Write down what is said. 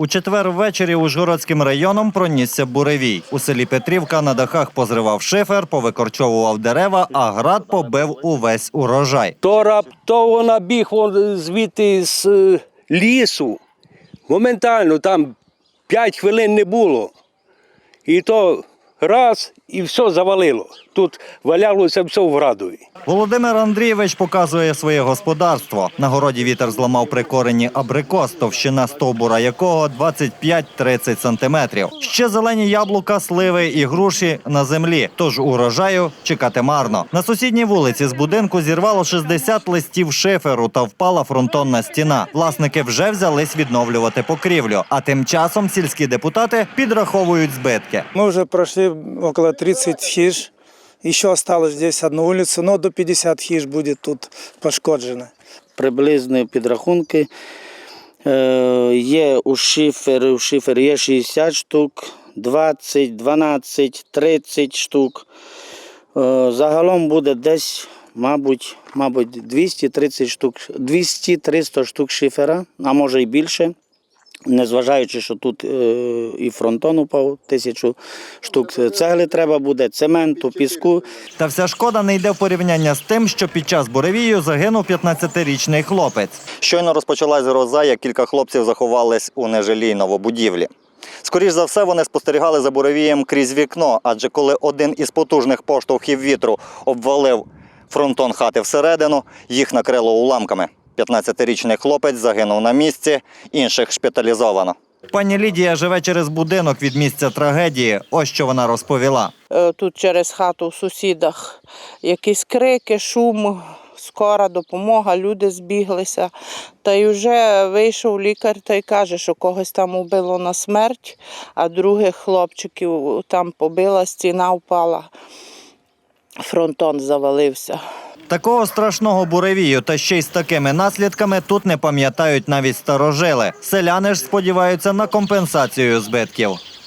У четвер ввечері Ужгородським районом пронісся буревій. У селі Петрівка на дахах позривав шифер, повикорчовував дерева, а град побив увесь урожай. То раптово набіг вон звідти з е, лісу. Моментально там 5 хвилин не було. І то раз, і все завалило. Тут валялося все в градові. Володимир Андрійович показує своє господарство. На городі вітер зламав при корені абрикос, товщина стовбура якого 25-30 сантиметрів. Ще зелені яблука, сливи і груші на землі. Тож урожаю чекати марно. На сусідній вулиці з будинку зірвало 60 листів шиферу та впала фронтонна стіна. Власники вже взялись відновлювати покрівлю. А тим часом сільські депутати підраховують збитки. Мы уже прошли около 30 хиж. Еще осталось здесь одну улицу, но до 50 хиж будет тут пошкоджено. приблизні підрахунки. Е, Є у шифер, у шифер є 60 штук, 20, 12, 30 штук. Е, Загалом буде десь, мабуть, мабуть 230 штук, 200-300 штук шифера, а може і більше. Незважаючи, що тут е, і фронтон упав, тисячу штук цегли треба буде, цементу, піску. Та вся шкода не йде в порівняння з тим, що під час буревію загинув 15-річний хлопець. Щойно розпочалась гроза, як кілька хлопців заховались у нежилій новобудівлі. Скоріш за все, вони спостерігали за буревієм крізь вікно, адже коли один із потужних поштовхів вітру обвалив фронтон хати всередину, їх накрило уламками. 15-річний хлопець загинув на місці, інших шпиталізовано. Пані Лідія живе через будинок від місця трагедії. Ось що вона розповіла. Е, тут через хату в сусідах якісь крики, шум, скора допомога, люди збіглися. Та й вже вийшов лікар та й каже, що когось там убило на смерть, а других хлопчиків там побила, стіна впала, фронтон завалився. Такого страшного буревію та ще й з такими наслідками тут не пам'ятають навіть старожили. Селяни ж сподіваються на компенсацію збитків.